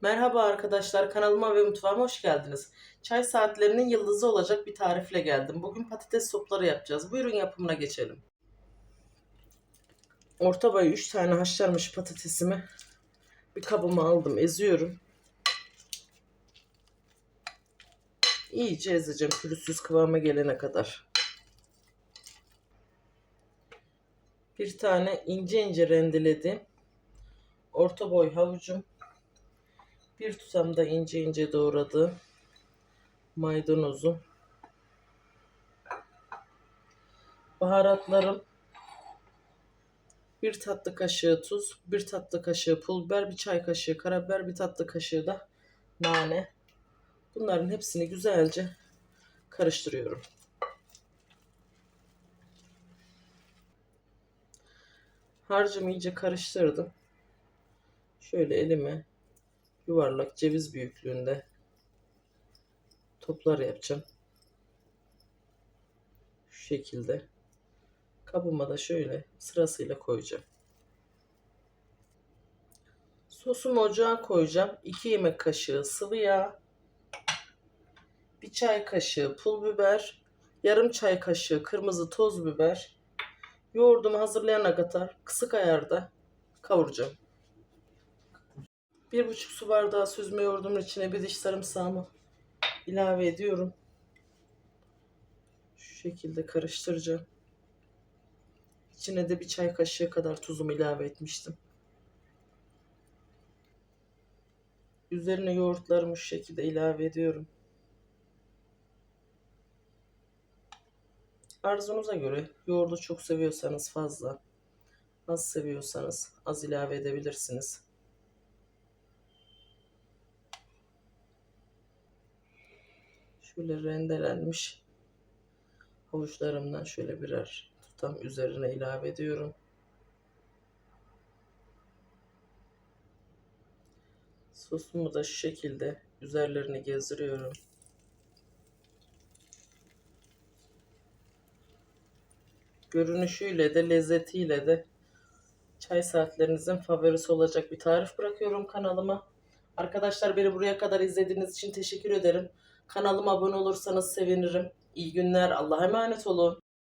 Merhaba arkadaşlar, kanalıma ve mutfağıma hoş geldiniz. Çay saatlerinin yıldızı olacak bir tarifle geldim. Bugün patates sopları yapacağız. Buyurun yapımına geçelim. Orta boy 3 tane haşlanmış patatesimi bir kabıma aldım, eziyorum. İyice ezeceğim pürüzsüz kıvama gelene kadar. Bir tane ince ince rendeledim. Orta boy havucum. Bir tutam da ince ince doğradı maydanozu. Baharatlarım bir tatlı kaşığı tuz, bir tatlı kaşığı pul biber, bir çay kaşığı karabiber, bir tatlı kaşığı da nane. Bunların hepsini güzelce karıştırıyorum. Harcımı iyice karıştırdım. Şöyle elime yuvarlak ceviz büyüklüğünde toplar yapacağım. Şu şekilde. Kabıma da şöyle sırasıyla koyacağım. Sosumu ocağa koyacağım. 2 yemek kaşığı sıvı yağ. 1 çay kaşığı pul biber. Yarım çay kaşığı kırmızı toz biber. Yoğurdumu hazırlayana kadar kısık ayarda kavuracağım. Bir buçuk su bardağı süzme yoğurdumun içine bir diş sarımsağımı ilave ediyorum. Şu şekilde karıştıracağım. İçine de bir çay kaşığı kadar tuzumu ilave etmiştim. Üzerine yoğurtlarımı şu şekilde ilave ediyorum. Arzunuza göre yoğurdu çok seviyorsanız fazla, az seviyorsanız az ilave edebilirsiniz. Şöyle rendelenmiş havuçlarımdan şöyle birer tutam üzerine ilave ediyorum. Sosumu da şu şekilde üzerlerini gezdiriyorum. Görünüşüyle de lezzetiyle de çay saatlerinizin favorisi olacak bir tarif bırakıyorum kanalıma. Arkadaşlar beni buraya kadar izlediğiniz için teşekkür ederim. Kanalıma abone olursanız sevinirim. İyi günler. Allah'a emanet olun.